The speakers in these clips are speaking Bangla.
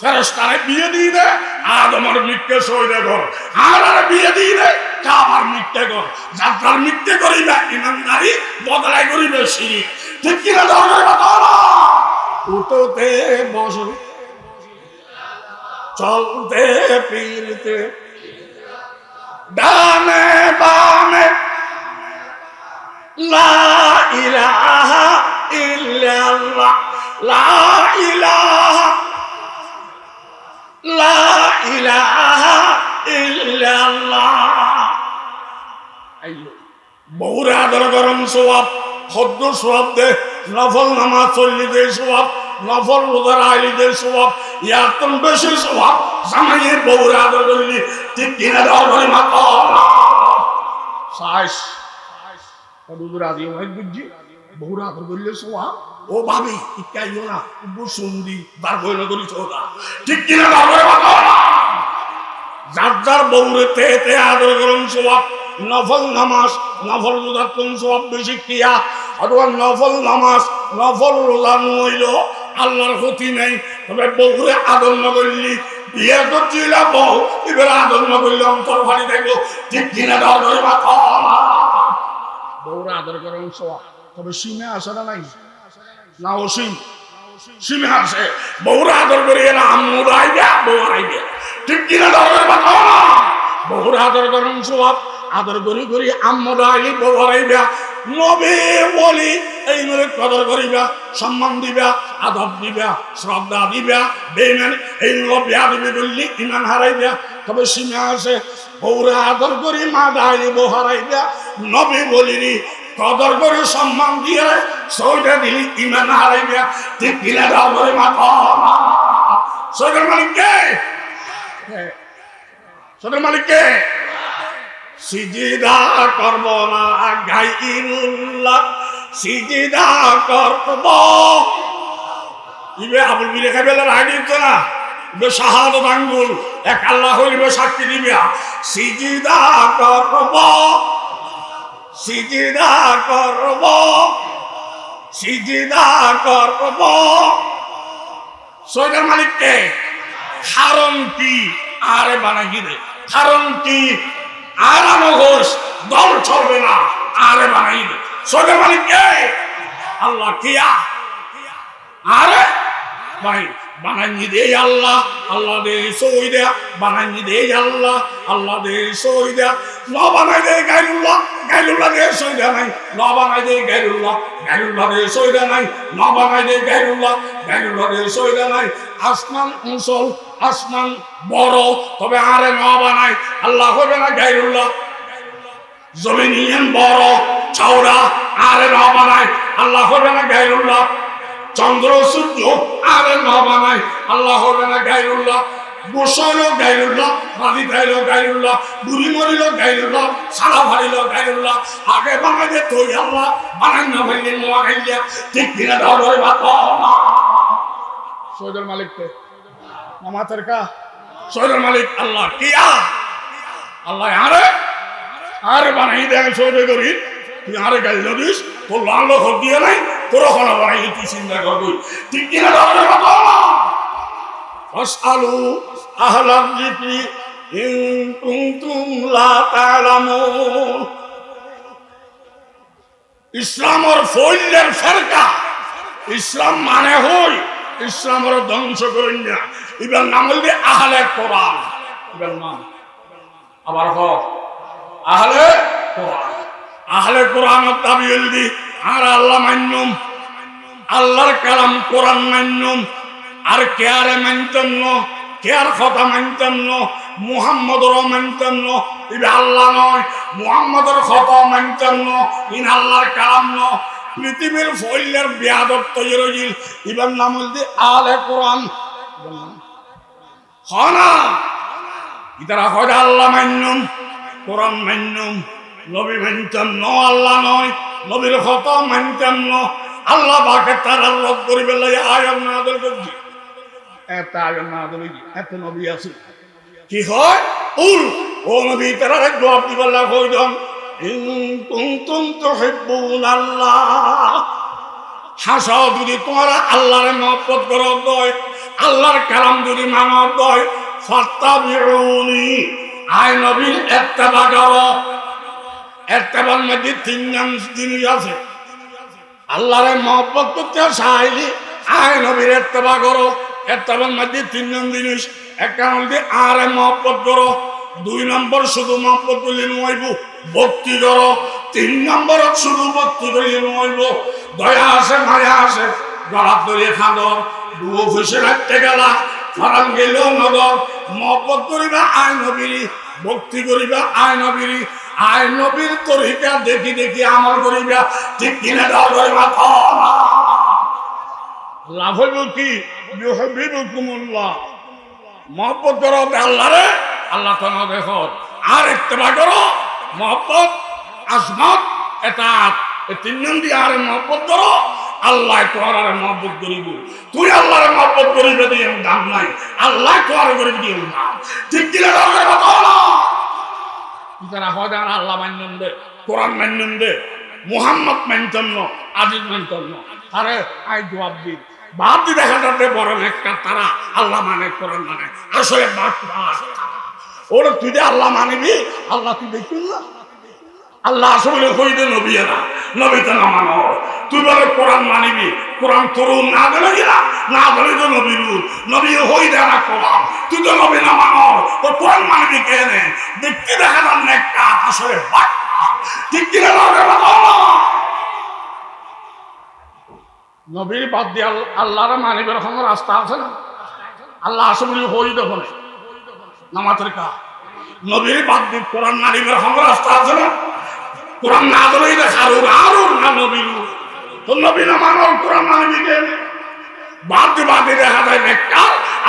ফেরস্তারে বিয়ে দিয়ে দে আদমর মৃত্যু সইরে ঘর। আর বিয়ে দিয়ে দে কাবার মৃত্যু ঘর। যাত্রার মৃত্যু করিবে, ইমানদারি বদলাই করিবে সিঁড়ি ঠিক কিনা মাথা উঠোতে বসে চলতে ফিরতে। ডানে বামে। লা ইলাহা ইল্লাল্লাহ, লা ইলাহা লা ইলাহা ইল্লাল্লাহ আইলো বহুরে আদর গরম সোয়াব হদ্দ সোয়াব দে নফল নামাজ চল্লি দে সোয়াব নফল রোজার আইলি দে সোয়াব ইয়াতন বেশি সোয়াব জামাইয়ের বহুরে আদর করলি ঠিক কিনা দেওয়া ধরে মাথা সাইস। অনেক বুঝছি বহুরা আদর করলে সোয়াব ও ভাবি ইকাইও না? উব্বু সুন্দি বার বইল করি চোদা ঠিক কিনা যার যার বউরে তে তে আদর করুন সোয়াব নফল নামাজ, নফল রোজা কোন সোয়াব বেশি ক্রিয়া অথবা নফল নামাজ, নফল রোজা নইল, আল্লাহর ক্ষতি নেই। তবে বউরে আদর না করলি, বিয়ে করছিল বউ, এবার আদর না করলে অন্তর ভারী থাকব ঠিক কিনা মাথা বউরে আদর করুন সোয়াব তবে সীমে আসে না নাই। না অসীম সীমে আসে বউরা আদর করি না আম্মুর আইবে বউ আইবে। ঠিক কিনা ধরনের কথা? বউরা আদর করেন সব আদর করি করি আম্মুর আইলি বউ আইবে। নবে, বলি, এই নলে কদর করিবা, সম্মান দিবা, আদব দিবা, শ্রদ্ধা দিবা বেইমান এই বিয়া দিবে বললি ইমান হারাইবা। তবে সীমে আছে, বউরা আদর করি, মা দাইলি বউ হারাইবা। নবে বলিনি কদর করে সম্মান দিয়ে সৌটা দিলি ইমান হারাইবা ঠিক কিনা দাও মাথা সৌটার মালিক কে? সৌটার মালিক কে? সিজিদা করব না গাইরুল্লাহ সিজিদা করব। ইবে আবুল বিলে খাবে রাগি তো না? ইবে আঙ্গুল। এক আল্লাহ হইবে সাক্ষী দিবে। সিজিদা করব। সিজিদা করব সিজিদা করব। সৈদার মালিককে কারণ কি আরে বানাই রে কারণ কি আর ঘোষ দল চলবে না আরে বানাই রে সৈদার মালিককে আল্লাহ কিয়া আরে ভাই বানাই দে আল্লাহ আল্লাহ দে সই দে বানাই দে আল্লাহ আল্লাহ দে সই দে। ন বানাই দে গাইরুল্লাহ গাইরুল্লাহ দে সই দে নাই। ন বানাই দে গাইরুল্লাহ গাইরুল্লাহ দে সই দে নাই। ন বানাই দে গাইরুল্লাহ গাইরুল্লাহ দে সই দে নাই। আসমান মুসল আসমান বড়, তবে আরে ন বানাই। আল্লাহ হবে না গাইরুল্লাহ। জমিন বড় চৌড়া আরে ন বানাই। আল্লাহ হবে না গাইরুল্লাহ। চন্দ্র সূর্য আরে না বানায় আল্লাহ না গাইরুল্লাহ গোসাইল গাইরুল্লাহ মাদি খাইল গাইরুল্লাহ বুড়ি মরিল গাইরুল্লাহ সারা ভারিল গাইরুল্লাহ আগে বানাইলে তুই আল্লাহ বানাই না ভাইলে নোয়া খাইলে ঠিক কিনা ধরে ভাত সৈদের মালিক কে? মামাতের কা? সৈদের মালিক আল্লাহ কিয়া আল্লাহ আরে আরে বানাই দেয় সৈদে করি তুই আরে গাইল দিস তোর লাল দিয়ে নাই? তোর বানাই তুই চিন্তা করবি ঠিক কিনা ধরনের কথা? ফাসআলু আহলাল যিকরি ইন কুনতুম লা ইসলামর ফৈল্যের ফেরকা। ইসলাম মানে হই, ইসলামর ধ্বংস করেন না এবার নাম বলবে আহলে কোরআন। এবার নাম। আবার হ। আহলে কোরআন। আহলে কোরআন দাবি আর আল্লাহ মান্যম আল্লাহর কালাম কোরআন মান্যম আর কে আরে মানতেন ন কে আর কথা মানতেন ন মুহাম্মদর মানতেন ন আল্লাহ নয়, মুহাম্মদর কথা মানতেন ন ইন আল্লাহর কালাম ন। পৃথিবীর ফৈল্যের বিয়াদব তৈরি হইল ইবার নাম হলদি আলে কোরআন। হনা ইতারা হয় আল্লাহ মান্যম কোরআন মান্যম নবী মানতাম ন, আল্লাহ নয়। নবীর হত মানতাম ন। আল্লাহ বাকে তার আল্লাহ করিবে লাই আয়ন না আদল করছি। এত আয়ন না আদল এত নবী আছে। কি হয়? উল, ও নবী, তারা জবাব দিবাল্লাহ কইদন ইন কুনতুম তুহিব্বুন আল্লাহ। হাসাও যদি তোমরা আল্লাহর মহব্বত করো দয় আল্লাহর কালাম যদি মানব দয় ফাত্তাবিউনি। আয় নবীর ইত্তেবা করো। ইত্তেবার মধ্যে তিনজন জিনিস আছে। আল্লাহর মহব্বত করতে চাইলে আয় নবীর ইত্তেবা করো ইত্তেবার মধ্যে তিনজন জিনিস। একটা মধ্যে আরে মহব্বত করো। দুই নম্বর শুধু মহব্বত করলে নইব, ভক্তি করো। তিন নম্বর শুধু ভক্তি করলে নইব। দয়া আসে, মায়া আসে গলাপ ধরে খাদর দু অফিসে রাখতে গেলা ফারাম গেলেও নগর। মহব্বত করিবা, আয় ভক্তি করিবা, আয় নবীরি। আয় নবীর তরিকা দেখি দেখি আমল করিবা ঠিক কিনা লাভ হইব কি? বিহবিবকুমুল্লাহ মহব্বত করো আল্লাহ রে আল্লাহ তোমার দেখো আর ইত্তেবা করো, মহব্বত আসমত এটা তিন জন দিয়ে আর মহব্বত করো, আল্লাহ তোমার আর মহব্বত করিব। তুই আল্লাহর মহব্বত করিবে দিয়ে দাম নাই। আল্লাহ তোমার করিবে দিয়ে দাম। ঠিক কিনা যারা হয় আর আল্লাহ মান্যন দে কোরআন মান্যন দে মুহাম্মদ মানতেন না, আজিজ মানতেন না। আরে আই জবাব দিই বাদ দিয়ে দেখা যাচ্ছে বড় একটা তারা আল্লাহ মানে কোরআন মানে। আসলে বাদ ওরা তুই যে আল্লাহ মানিবি, আল্লাহ তুই দেখবি আল্লাহ আসলে হইবে নবী না নবী তো না মানো। তুই বলে কোরআন মানিবি কোরআন তরুণ না দিলে গিলা, না দিলে তো নবী নবী হই দে না কোরআন, তুই তো নবী না মানো তো কোরআন মানিবি কেনে? দেখতে দেখা যান না একটা আসলে ঠিক কিনা লাগে নবীর বাদ দিয়ে আল্লাহর মানিবের কোনো রাস্তা আছে না? আল্লাহ আসে বলে হই দেখো না নামাজের কা। নবীর বাদ দিয়ে কোরআন মানিবের কোনো রাস্তা আছে না? কোরআন না দিলেই দেখার আরও না নবীর। তো নবী না মানো কোরআন মানিবি বাদ বাদ দেখা যায় একটা,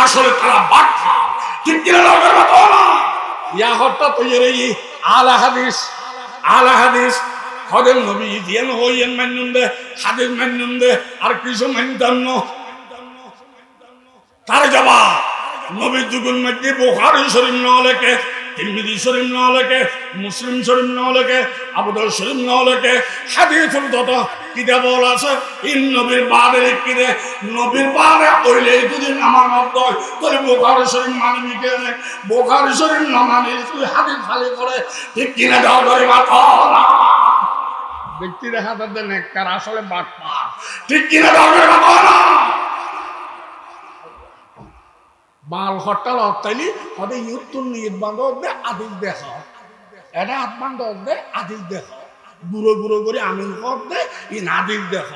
আসলে তারা বাদ ঠিক ইয়া হট্টা তৈরি আলা হাদিস আলা হাদিস। হদের নবী দিয়েন হইয়েন মান্যন দে হাদিস দে আর কিছু মানতাম না। তার জবাব নবীর যুগের মধ্যে বোখারি শরীফ না লেখে তিরমিজি শরীফ না লেখে মুসলিম শরীফ না লেখে আবুদল শরীফ না লেখে হাদিসুল তত কিতাব আছে ইন নবীর বাদে কিরে, নবীর বাদে ওইলে যদি নামা নব্দ তোর বোখারি শরীফ মানবি কেনে বোখারি শরীফ না মানি তুই হাদিস খালি করে, ঠিক কিনে দাও ধরে মাথা ব্যক্তি দেখা যাচ্ছে নেককার আসলে বাটপা ঠিক কিনে দাও ধরে মাথা বাল হরতাল হরতালি হদে ইউতুন নিয়ত বান্ধব দে আদিল দেখ এটা হাত বান্ধব দে আদিল দেখ গুঁড়ো গুঁড়ো করে আমিন হক দে, ই নাদিল দেখ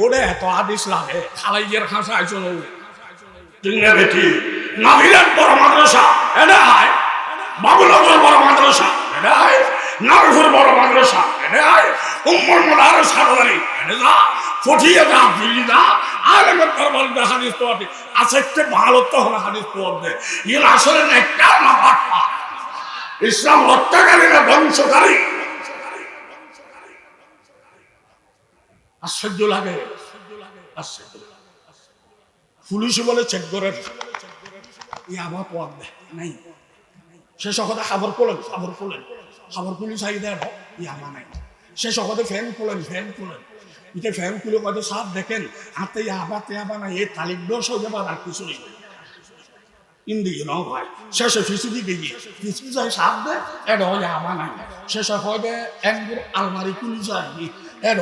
ওরে, এত আদিস লাগে। খালাইয়ের খাঁসা আইসো নৌ তিনে বেটি নাভিলের বড় মাদ্রাসা, এটা আয় বাবুনগর বড় মাদ্রাসা, এটা আয় নারপুর বড় মাদ্রাসা, এটা আয় উম্মর মদার সারদারি এটা যা। ফটিয়ে যা যা। ধ্বংসকারী আশ্চর্য লাগে। লাগে। বলে চেক করে ই আবার পথ দেয় নাই। সে সকতে খাবার করলেন খাবার করলেন খাবার খুলি চাই দেয় ই আমার নাই। সে সকতে ফ্যান খুলেন ফ্যান খুলেন ইতে ফ্যান খুলে কত সাপ দেখেন? হাতে আবার তে আবার নাই এ তালিক দোষ হয়ে যাবার আর কিছু নেই। ন ভাই দে এড আবার নাই আলমারি এড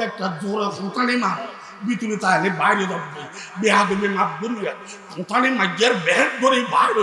একটা তাহলে বাইরে যাবে। বেহা দেবে মাপ ধরবে ফুটানি মাইয়ার করে বাইরে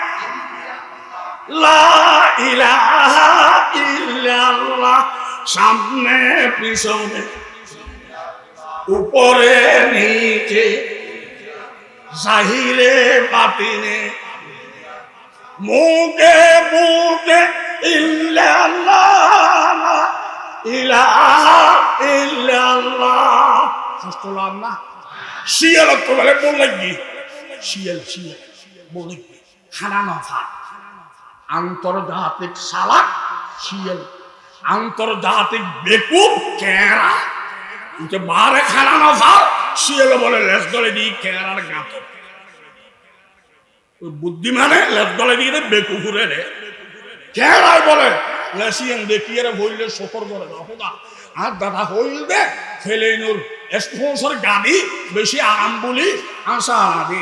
সামনে পিছনে উপরে নিচে জাহিরে বাতিনে মুখে মুখে ইল্লাল্লাহ ইল্লাল্লাহ। না শিয়াল বলে বললে কি? শিয়াল শিয়াল বলে কি? খানা নফা আন্তর্জাতিক সালাক, শিয়াল। আন্তর্জাতিক বেকুব, কেরা। উঠে বারে খানা নফা শিয়াল বলে লেস গলে দিই কেরার গাঁত। বুদ্ধিমানে লেস গলে দিয়ে বেকুকুরে রে কেরাই বলে লেসিয়ান দেখিয়ে বললে শকর করে না আর দাদা হইল দে ফেলেনুর স্পন্সর গাড়ি বেশি আরাম বলি, আশা আদি।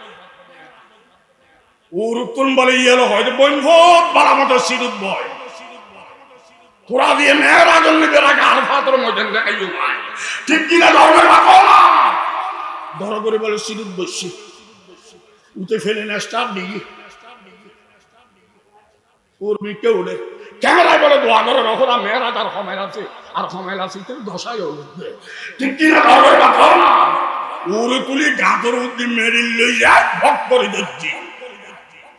বলে বইনভোট বাড়া মতো বয়। দিয়ে ফাতর দেখাই ঠিক উঠে না ওর ক্যামেরায় বলে দোয়া করে রকম মেয়েরা তার সমেল আছে, আর সমেল আছে দশাই উঠবে। ঠিক কিনা তুলি গাঁতর উদ্দিন মেরিল লই যায় ভক করে দিচ্ছি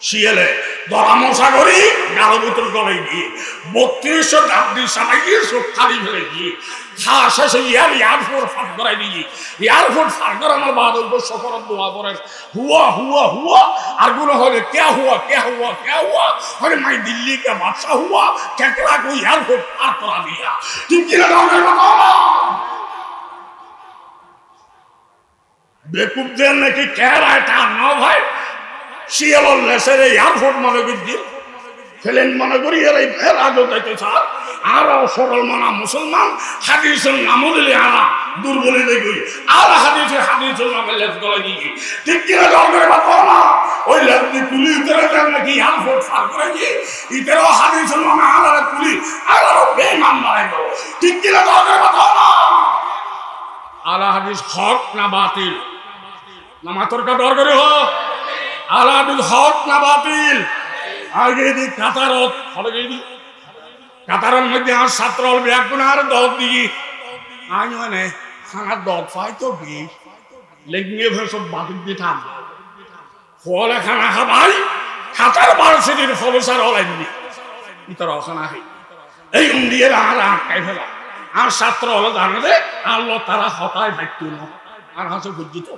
শিয়ালে দরা মশা করি গালো ভিতর গলে গিয়ে বত্রিশশো ডাবডি সামাই খালি ফেলে গিয়ে খাওয়া শেষে ইয়ার এয়ারপোর্ট ফাট করাই দিয়ে এয়ারপোর্ট ফাট করে আমার বাদ উপর সফর দোয়া করেন, হুয়া হুয়া হুয়া, আরগুলো হলে কে হুয়া কে হুয়া কে হুয়া, হলে মাই দিল্লি কে বাদশা হুয়া কেকড়া কো এয়ারপোর্ট পার করা দিয়া কিনা নাকি তা না ভাই? শিয়াল লেসের এয়ারপোর্ট মনে করছি ফেলেন মনে করি এর এই ফের আগে যাইতে স্যার আর সরল মানা মুসলমান, হাদিসের নামও দিলে আনা দুর্বলী দেখি আর হাদিসে হাদিসের নামে লেস গলে দিয়ে ঠিক কিনা দরকার বা না? ওই লেস দিয়ে তুলি ইতারে দেন নাকি এয়ারপোর্ট ফার করে গিয়ে ইতারও হাদিসের নামে আলাদা তুলি আলাদা বেমান মারাই দেবো। ঠিক কিনা দরকার বা না? আলা হাদিস হক না বাতিল? নামা তর্কা দরকারি হোক? আলাদুল হক না বাতিল। আগে দি কাতারত হলগে দি কাতারের মধ্যে আর ছাত্র হল ব্যাগুন আর দল দিই আমি মানে খানার দল পাই তো বিষ লেগে ফেলে সব বাতিল দিতাম ফলে খানা খাবাই খাতার বারোশিটির ফলসার হলাইনি ইতর অখানা হই এই উন্দিয়ে আর আটকাই ফেলা। আর ছাত্র হলো জানে আল্লাহ তারা হতায় ভাইতো আর হাসে বুঝিত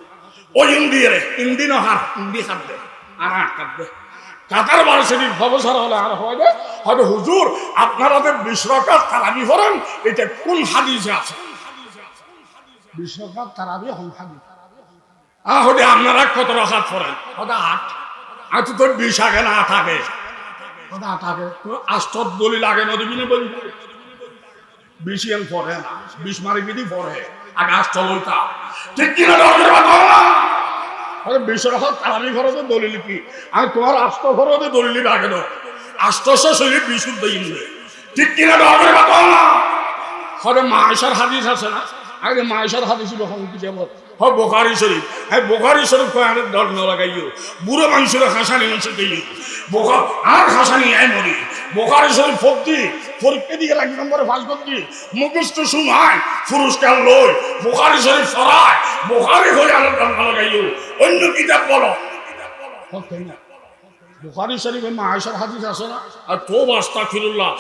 ওই ইন্দিয়ে রে ইন্দি নহার ইন্দি খাদ্যে আর আট কাটবে কাতার বারোশিটির ফলসার হলে আর হয় না। হয়তো হুজুর, আপনারা যে বিশ্বকাপ তারাবি করেন এটা কোন হাদিসে আছে? বিশ্বকাপ তারাবি হন হাদিস। আহলে আপনারা কত রকাত পড়েন? কথা আট? আজ তোর বিশ আগে না আগে। কথা আট আগে? তো আস্তর দলি লাগে নদী বিনে বলি বিশিয়ান পড়ে না বিশ মারি বিধি পড়ে। আগে আস্তর লইতা ঠিক কিনা আরে বিশ রকাত তারাবি ঘরে দলিল কি আমি তোমার আস্ত ঘরে দলিল আগে দাও। আষ্টশো শরীর বিশুদ্ধ ইন্দ্রে ঠিক কিনা দরকার কথা হরে মায়েশার হাদিস আছে না? আগে মায়েশার হাদিস যখন কিছু হয় বোখারি শরীফ। হ্যাঁ বোখারি শরীফ কয় আরে দর ন লাগাইও। বুড়ো মানুষের হাসানি মানুষ দিই বোখা আর হাসানি আই মরি। বোখারি শরীফ ফক্তি পরীক্ষা দিয়ে এক নম্বরে ফাঁস করছি। মুখস্থ শুনায় পুরস্কার লই, বোখারি শরীফ ফরায় বোখারি হয়ে আলো দর ন লাগাইও অন্য কিতাব বলো। না বুখারি মায়েশার হাদিস আছে না? আর তো বাস্তা ফিরুল্লাহ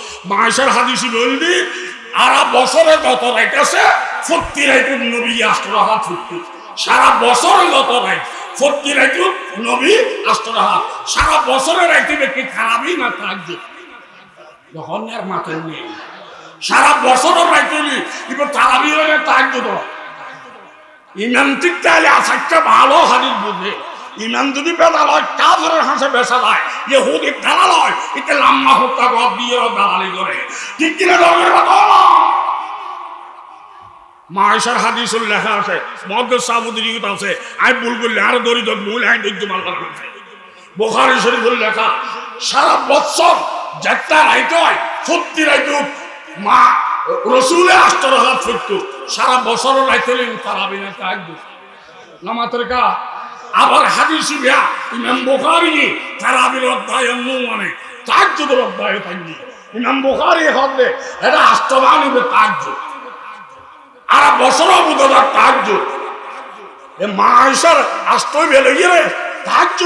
হাদিসই বললি বছরে যত রাইট আছে ফত্তি রাইট নবী আষ্টরাহাত ফুটতি সারা বছরে যত রাইট ফত্তি রাইট নবী আষ্টরাহাত সারা বছরে রাইতে ব্যক্তি খারাপই না থাকবে যখন আর মাথায় নেই। সারা বছরের রাইতে এবার তারাবি হলে থাকবে তো ইমান তাহলে আসারটা ভালো হাদিস বুঝে। ইমান যদি বেদাল হয়, কাফের হাসে বেসা যায়। যে হুদি দালাল হয় এতে লাম্মা হত্যা গদ দিয়ে দালালি করে। ঠিক কিনা ধর্মের কথা? মায়েশার হাদিসুল লেখা আছে মহাদ্দ সাবুদ্দিন আছে আমি ভুল করলে আরও দরিদ্র ভুল আইন ধৈর্য মাল্লা বোখারি শরীফুল লেখা, সারা বৎসর যাত্রা হয়, সত্যি রাইতে মা রসুলে আষ্ট হাত ফিরত সারা বছর রাইতে তারাবি না কাজ নামাতের কা, আবার হাদিসি বিয়া ইমাম বুখারী তারাবির অধ্যায় অন্য মানে তাজ্জুদের অধ্যায় থাকনি ইমাম বুখারী হবে এটা আষ্টবানিবে তাজ্জুদ আর বছর বুধবার তাজ্জুদ এ মা আয়সার আষ্টই বেলে গিয়ে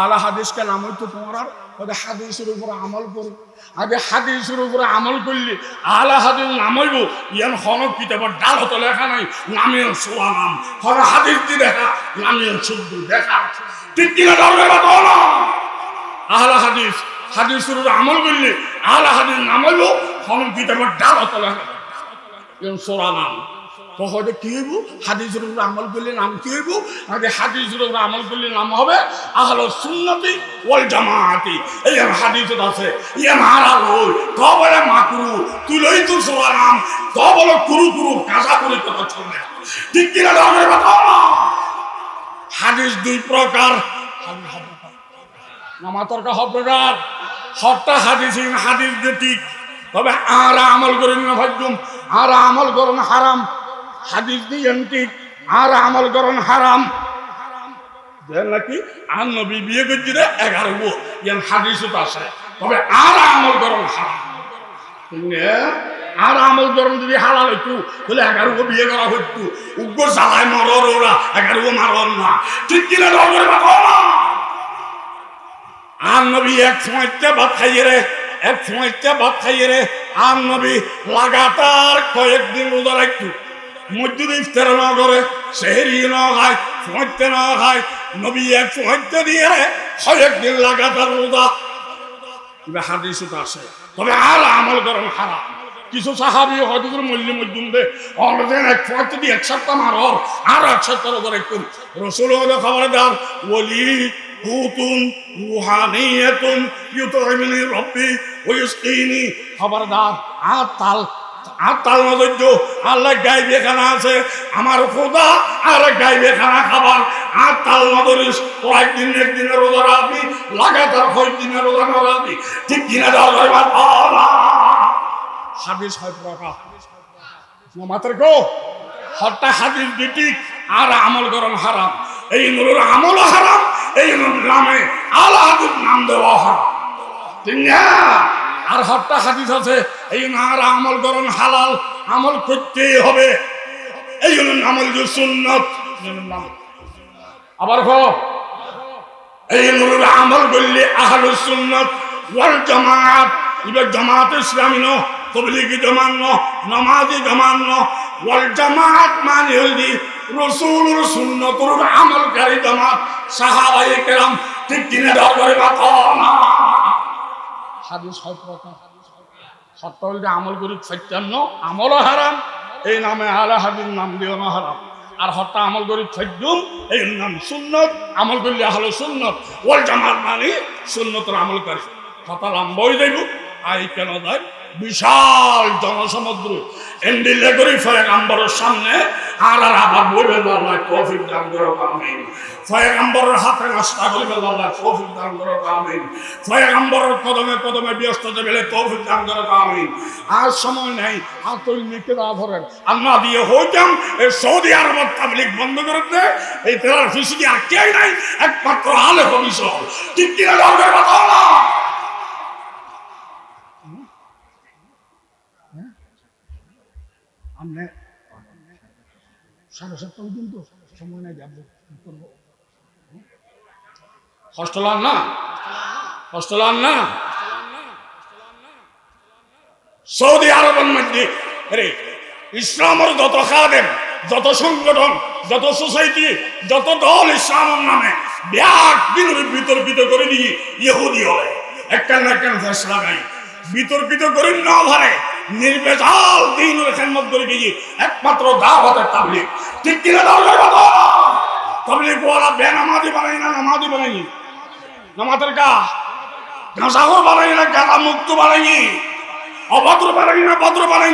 আলা হাদিসকে নাম হইতো তোমার ওদের হাদিসের উপরে আমল করো? আগে হাদিসের উপরে আমল করলে আলা হাদিস নাম হইব। ইয়ান হনক কিতাবের ডাল হতো লেখা নাই নামিয়ন সোয়া নাম। হন হাদিস দি দেখা নামিয়ন শুদ্ধ দেখা। ঠিক কিনা কথা না? আহলা হাদিস, হাদিসের উপরে আমল করলে আলা হাদিস নাম হইব, হনক কিতাবের ডাল হতো লেখা ইয়ান সোয়া নাম। তো হয়তো কি হইব? হাদিসের আমল করলে নাম কি হইব? আগে হাদিসের আমল করলে নাম হবে আহলো সুন্নতি ওয়াল জামাআতি। এই আর হাদিসত আছে ইয়ে মারা হই তো বলে মাকুরু তুই লই তো সোয়া নাম তো বলে কুরু কুরু কাজা করে চলবে ঠিক কিনা না? হাদিস দুই প্রকার। নামাতর কা প্রকার। সবটা হাদিস হাদিস ঠিক। তবে আর আমল করেন না ভাগ্যম, আর আমল করেন হারাম। হাদিস দিয়েন ঠিক আর আমল করেন হারাম। নাকি? আর নবী বিয়ে করছি রে এগারো ইয়ান হাদিসত আছে। তবে আর আমল করেন হারাম। আর আমল করেন যদি হালাল হইতো, তাহলে এগারো বিয়ে করা হইতো। উগ্র জ্বালায় মরর ওরা, এগারো গো মারর না। ঠিক কিনা ধর্মের কথা না আর নবী এক সময়তে ভাত খাইয়ে রে, এক সময়তে ভাত খাইয়ে রে। আর নবী লাগাতার কয়েকদিন রোজা রাখতো। মসজিদ ইফতার না করে, সেহেরি না খায় না খায়, নবী এক সময়তে দিয়ে রে কয়েকদিন লাগাতার রোজা। এবার হাদিসত আছে। তবে আর আমল করেন হারাম। কিছু সাহাবি হয়তো করে মল্লি মধ্যম দে অলরেডি এক ফয়তে দিয়ে এক সপ্তাহ মারর আর এক সপ্তাহ করে একটু রসুল হলে খবরদার ওলি হুতুন রুহানিয়াতুন ইউতরিমিনি রব্বি ওয়ুসকিনি। খবরদার আর তাল আর তাল নজর্য আল্লাহ গাইবে খানা আছে। আমার খোদা আর গাইবে খানা খাবার। আর তাল নজরিস কয়েকদিন একদিনের রোজা রাখবি, লাগাতার কয়েকদিনের রোজা না রাখবি। ঠিক কিনা দেওয়া হাদিস হয় প্রকার মাত্র গো। হট্টা হাদিস দিটি আর আমল গরম হারাম। এই নুরুর আমল হারাম, এই নামে আলা হাদিস নাম দেওয়া হারাম। ঠিক না? আর হট্টা হাদিস আছে, এই নার আমল গরম হালাল, আমল করতেই হবে। এই জন্য আমল যে সুন্নত। আবার কো এই নুরুর আমল করলে আহলু সুন্নত ওয়াল জামাত। এবার জামাত ইসলামী ন তবলিগি জামান ন নামাজি জামান ন ওয়াল জামাত মানে হইলি রসুলুর সুন্নতুর আমলকারী জামাত সাহাবাই কেরাম, ঠিক কিনে দরবারে না। হাদিস প্রকার সত্য আমল করি, সত্যান্ন। আমলও হারাম, এই নামে আলা হাদিস নাম দিও না হারাম। আর হত্যা আমল করি এই নাম সুন্নত। আমল করলে হলো সুন্নত। ওল জামার মানে সুন্নতর আমল করে কথা লম্বই দেব। আই কেন দেয়? বিশাল জনসমুদ্র। আর আল্লাহ আল্লাহ কদমে কদমে ব্যস্ত দান আর সময় নেই লিখে দেওয়া ধরেন। না দিয়ে হইতাম, এই সৌদি আরবের তাবলিক বন্ধ করে দে। এই তেলার আর নাই, একমাত্র আলে কথা না আমরা সাড়ে সাতটা পর্যন্ত সময় নেই, যাব না? না? সৌদি আরবের মধ্যে ইসলামের যত খাদেম, যত সংগঠন, যত সোসাইটি, যত দল ইসলামের নামে ব্যাগ বিতর্কিত করে দিয়ে ইহুদি হয় একটা না একটা ফেসলা গাই বিতর্কিত করে না ধরে নির্বেজাল দিন খেদমত মধ্যে গিয়ে একমাত্র দাওয়াতের তাবলিগ। ঠিক কিনা দাওয়াতের কথা তাবলিগ ওয়ালা বেনামাজি বানাই না নামাজি বানাই নামাজের কা গাঁজাও বানাই না, গাঁজা মুক্ত বানাই অভদ্র বানাই না ভদ্র বানাই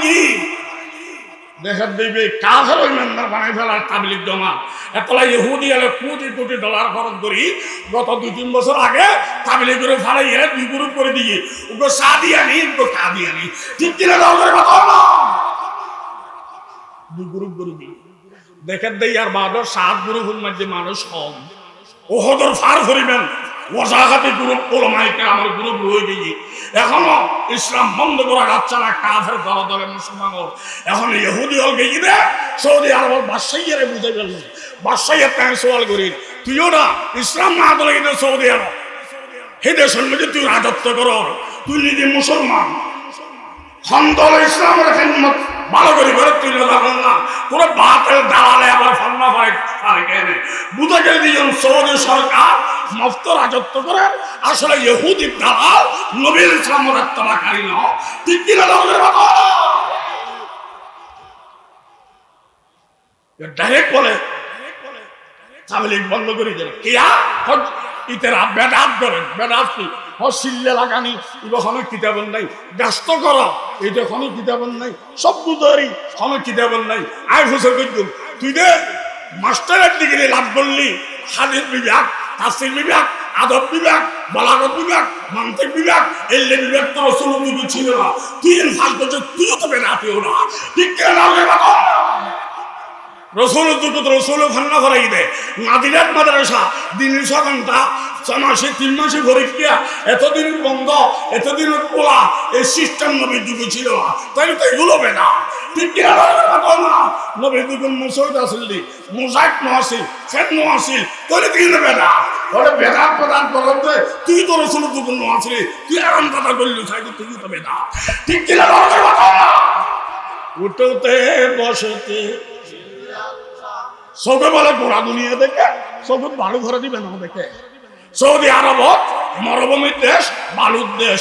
দেখার দেখবে কাজের ওই মেম্বার বানাই ফেলার তাবলিক জমা। এতলা ইহুদি এলে কোটি কোটি ডলার খরচ করি, গত দুই, তিন বছর আগে তাবলিক করে ফেলাই এলে দুই গ্রুপ করে দিয়ে চা দিয়ে আনি ওকে কা দিয়ে আনি ঠিক কিনা দাও করে কথা? দুই গ্রুপ করে দিই। দেখেন দেই আর বাদর সাত গ্রুপের মধ্যে মানুষ কম। ওহদর ফার করিবেন ওজাহাতি গ্রুপ ওলমাইকে আমার গ্রুপ রয়ে গিয়ে এখনও ইসলাম বন্ধ করা না, কাফের দল দলে মুসলমান। এখন ইহুদি হল গিয়ে দে সৌদি আরব বাদশাইয়ের বুঝে গেল। বাদশাইয়ের তাই সওয়াল করি। তুইও না, ইসলাম না দলে কিন্তু সৌদি আরব। সেই দেশের মধ্যে তুই রাজত্ব কর। তুই নিজে মুসলমান। খন্দল ইসলামের খেদমত ভালো করে করে তুলে ধরবেন না। পুরো বাতের দাঁড়ালে আবার ফান্না হয় তার কেনে বুঝে গেলে দুজন সৌদি সরকার মফত রাজত্ব করে আসলে ইহুদি দালাল নবীর ইসলামের আত্মবাকারী ন ঠিক কিনা ডাইরেক্ট বলে তাবলিগ বন্ধ করে দিল। কিয়া হজ- ইতেরা বেদাত করেন। বেদাত কি? হসিল্লে লাগানি। ইবখানে কিতাবন নাই? ব্যস্ত কর। এইটা কোনো কিতাবন নাই? সব বুঝারি। কোনো কিতাবন নাই? আই ফুসর করতুম তুই দে, মাস্টারের ডিগ্রি লাভ করলি, হাদিস বিভাগ তাফসির বিভাগ, আদব বিভাগ, বলাগত বিভাগ, মান্তিক বিভাগ এই বিভাগ তো রসুল ছিল না। তুই ফাঁস বছর তুইও তো পেও না। ঠিক কেন কথা রসুল দুটো রসুল ফান্না করাই দেয়। নাদিরাত মাদ্রাসা দিনের ছ ঘণ্টা ছ মাসে, তিন মাসে পরীক্ষা এতদিনের বন্ধ, এতদিনের পোলা এই সিস্টেম নবীর যুগে ছিল না। তাই তো এগুলো বেনা ঠিক কিনা না। নবীর যুগে মুসৈদ আসিল দি মুসাইক ন আসিল ফেন ন আসিল তাহলে তুই বেনা ওটা বেদাত প্রদান করতে তুই তো রসুল যুগে ন আসিলি, তুই আরাম কথা করলি, তাই তো তুই তো বেনা ঠিক কিনা উঠতে, বসতে সবে বলে গোড়া দুনিয়া দেখে, সবে বালু ঘরে দিবে না দেখে। সৌদি আরবত মরুভূমির দেশ, বালুর দেশ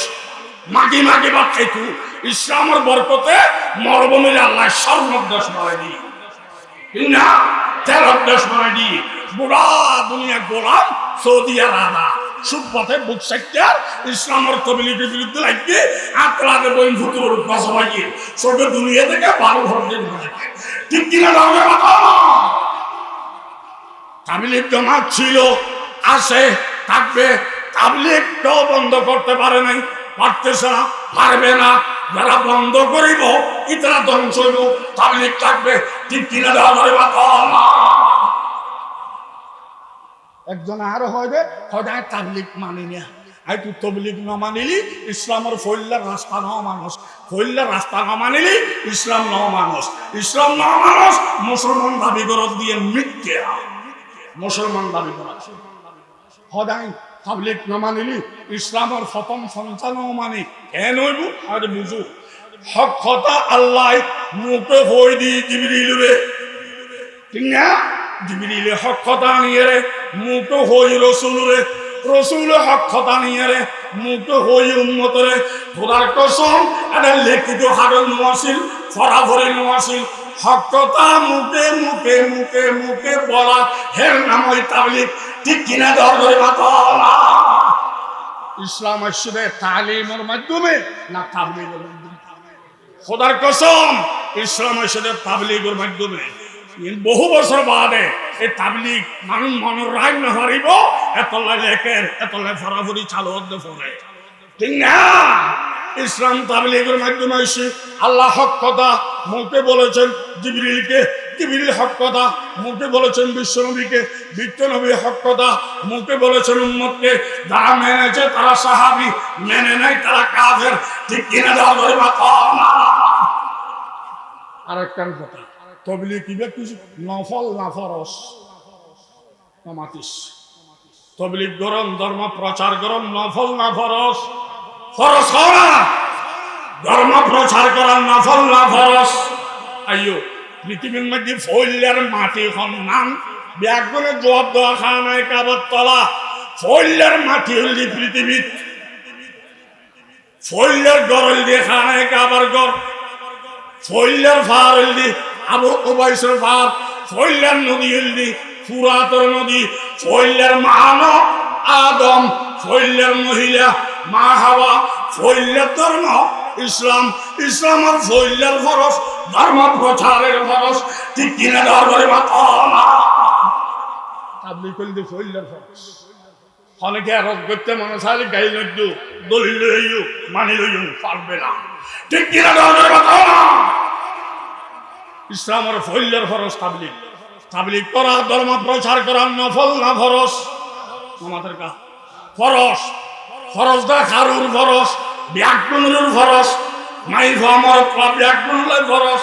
মাটি মাটি বা খেতু ইসলামের বরকতে মরুভূমির আল্লাহ স্বর্ণ দেশ বানাই দি না তেরো দেশ বানাই দি গোড়া দুনিয়া গোলাম সৌদি আরবা সুপথে বুক সাইটার ইসলামের কমিউনিটির বিরুদ্ধে লাগবে আত্মাকে বই সবে দুনিয়া থেকে দিয়ে ঠিক কিনা রামের কথা তাবলিগ জমাত ছিল আছে থাকবে তাবলিগ কেউ বন্ধ করতে পারে নাই। পারতেছে না, পারবে না। যারা বন্ধ করিব, ইতারা ধ্বংস হইব। তাবলিগ থাকবে, ঠিক কিনা দেওয়া একজন আরও হইবে সদায় তাবলিগ মানি না। আই তুই তবলিগ ন মানিলি, ইসলামের ফৈল্লার রাস্তা ন মানুষ। ফৈল্লার রাস্তা ন মানিলি, ইসলাম ন মানুষ। ইসলাম ন মানুষ, মুসলমান দাবি করত দিয়ে মিথ্যা। মুসলমান দাবি করা সদায় তাবলিগ ন মানিলি, ইসলামের প্রথম সন্তান মানি কেন হইব? আর বুঝু। হক কথা আল্লাহ মুখে হই দি জিবিরিল রে। ঠিক না? জিবিরিলে হক কথা নিয়ে রে, মুখে হই রসুল রে। রসুল হক কথা নিয়ে রে, মুখে হই উন্মত রে। খোদার কসম, এটা লিখিত হারল নোয়াছিল ফরাফরি নোয়াছিল হক মুখে মুখে মুখে মুখে বলা হের নাম ওই ঠিক কিনা দর ধরে ইসলাম আসছে তালিমের মাধ্যমে না তাবলিগের মাধ্যমে? খোদার কসম, ইসলাম এসে তাবলিগের মাধ্যমে। বহু বছর বাদে এই তাবলিগ মানুষ মনের রাগ না হারিব এতলাই লেখের এতলাই ফরাফরি চালু হতে পড়ে ঠিক না? ইসলাম তাবলিগের মাধ্যমে এসে আল্লাহ হক কথা মুখে বলেছেন, জিবরিলকে। জিবরিল হক কথা মুখে বলেছেন, বিশ্বনবীকে। বিশ্বনবী হক কথা মুখে বলেছেন উম্মতকে। যারা মেনেছে তারা সাহাবি, মেনে নাই তারা কাফের। ঠিক কিনা দেওয়া ধরে আরেকটা কথা তবলি কি কিছু নফল না ফরস? না মাতিস। তবলিক গরম, ধর্ম প্রচার গরম, নফল না ফরস? ফরস হও না ধর্ম প্রচার করার নফল না ফরস। আইয়ো, পৃথিবীর মধ্যে ফৈলের মাটি হন নাম। ব্যাগুনে জবাব দেওয়া খাওয়া নাই কাবার তলা। ফৈলের মাটি হলি পৃথিবীর। ফৈলের গরল দিয়ে খাওয়া নাই, কাবার গর ফৈলের ফার হলদি আবু ওবাইসের ফার ফৈলের নদী হলদি ফুরাতর নদী। ফৈলের মানব আদম ফৈলের মহিলা, মা হাওয়া ফৈলের ধর্ম, ইসলাম ইসলামের ফৈলের ফরস ধর্ম প্রচারের ফরস ঠিক কিনে ধর্মের মাথা তাবলিগ করলে ফৈলের ফরস অনেকে আর করতে মনে চাইলে গাই লজ্জু দলিল লইও, মানি লইও, পারবে না। ঠিক কিনা ধর্মের মাথা ইসলামের ফৈলের ফরস তাবলিগ। তাবলিগ করা, ধর্ম প্রচার করা, নফল না ফরস আমাদের কা ফরস। দা খারুর ফরস ব্যাকুনুর ফরস। মাই আমার ব্যাকুনুর ফরস।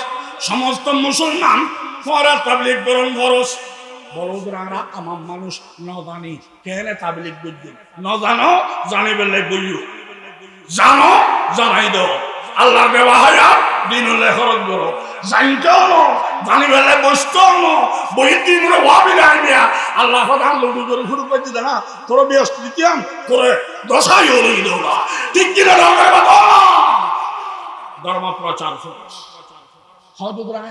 সমস্ত মুসলমান ফরা তাবলিগ করুন ফরস। বড়োদরা আমার মানুষ ন জানি কেন তাবলিগ বুঝবে? ন জানো, জানি জানিবেলে বইও জানো, জানাই দাও। আল্লাহর ব্যবহার দিন হলে খরচ মনে ভাবি নাই বিয়া আল্লাহ কথা করে শুরু করে দিতে না, তোর করে দশাই না ঠিক ধর্ম প্রচার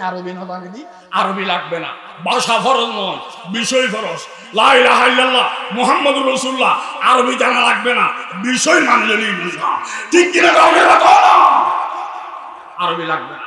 আরবি না দি আরবি লাগবে না। ভাষা ফরজ নয়, বিষয় ফরজ। লাইলাহাইল্লাহ মোহাম্মদ রসুল্লাহ আরবি জানা লাগবে না, বিষয় মানলেই বুঝবা ঠিক কিনা আরবি লাগবে না।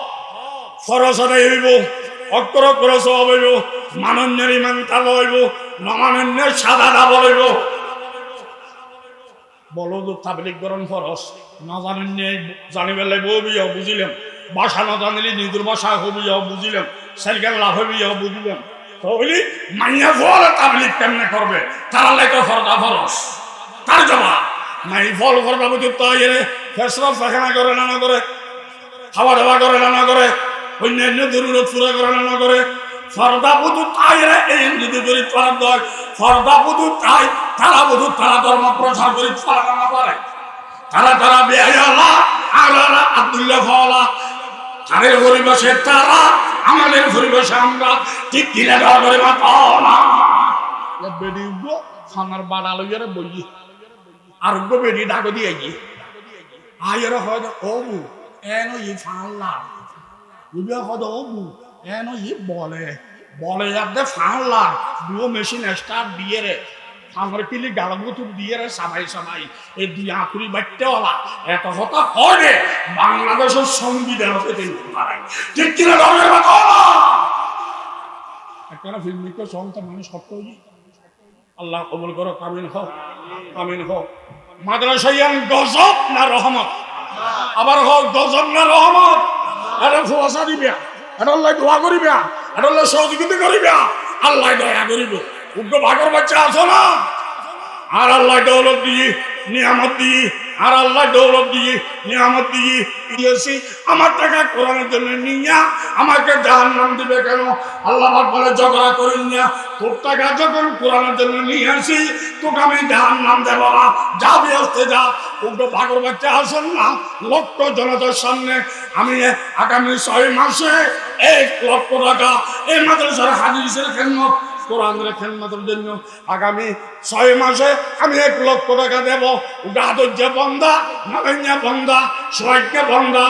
খরচ আদায় হইব অক্ষর অক্ষর সব হইব, মানন্যের ইমান তাল হইব, নমানন্যের সাদা দাব হইব। বলো তো তাবলিক গরম ফরস না জানেন জানিবে লাগব বিয়া বুঝিলাম ভাষা না জানিলে, নিজের ভাষা হবি বুঝিলাম সেরকেন লাভ হবি বুঝিলাম তো বলি মাইয়া ফল তাবলিক কেমনে করবে? তারা লাগে ফরদা ফরস তার জবাব, মাই ফল ফরদা বুঝি তো এর ফেসরফ পায়খানা করে না না করে, খাওয়া দাওয়া করে না না করে। অন্যান্য জরুরত পুরা করে না করে। ফরদা বুধু তাই রে এই যদি করি তার দয় ফরদা বুধু তাই তারা বুধু তারা ধর্ম প্রচার করি তারা না পারে তারা তারা বেহালা আলালা আব্দুল্লাহ ফলা তাদের পরিবেশে তারা আমাদের পরিবেশে আমরা ঠিক কিনে দেওয়া করে না বেডি উঠবো খানার বাড়া লইয়ারে বই আর উঠবো বেডি ডাকো দিয়ে গিয়ে আয়ের হয় ও এন ই ফানলা বুঝবে হয়তো ও বু এনো ই বলে। বলে যাতে ফানলা দুও মেশিন স্টার্ট দিয়ে রে। আমার কিলি গালগুতুর দিয়ে রে এই দুই আঁকুড়ি বাড়তে ওলা। এত হয় রে? বাংলাদেশের সংবিধান হতে পারে। ঠিক কিনা কথা? একটা মানুষ সত্য আল্লাহ কবুল করো কামিন হোক কামিন হোক। মাদ্রাসাইয়ান গজব না রহমত? আবার হোক গজব না রহমত? এটা ফুয়াশা দিবা। এটা আল্লাহ দোয়া করিবা। এটা আল্লাহ সহযোগিতা করিবা। আল্লাহ দয়া করিব। উগ্র ভাগর বাচ্চা আছো না? আর আল্লাহ দৌলত দিয়ে, নিয়ামত দিয়ে আর আল্লাহ দৌলত দিয়ে, নিয়ামত দিয়ে দিয়েছি। আমার টাকা কোরআনের জন্য নিয়া আমাকে জাহান নাম দিবে কেন? আল্লাহ বলে, ঝগড়া করিস না। তোর টাকা যখন কোরআনের জন্য নিয়ে আসি, তোকে আমি জাহান নাম দেবো না। যাবি আসতে যা। উগ্র ভাগর বাচ্চা আসেন না, লক্ষ জনতার সামনে আমি আগামী ছয় মাসে এক লক্ষ টাকা এই মাদ্রাসার হাদিসের খেদমত কোরআনের খেদমতের জন্য। আগামী ছয় মাসে আমি এক লক্ষ টাকা দেবো। গাদর যে বন্ধা নামেন্যা বন্ধা সবাইকে বন্ধা।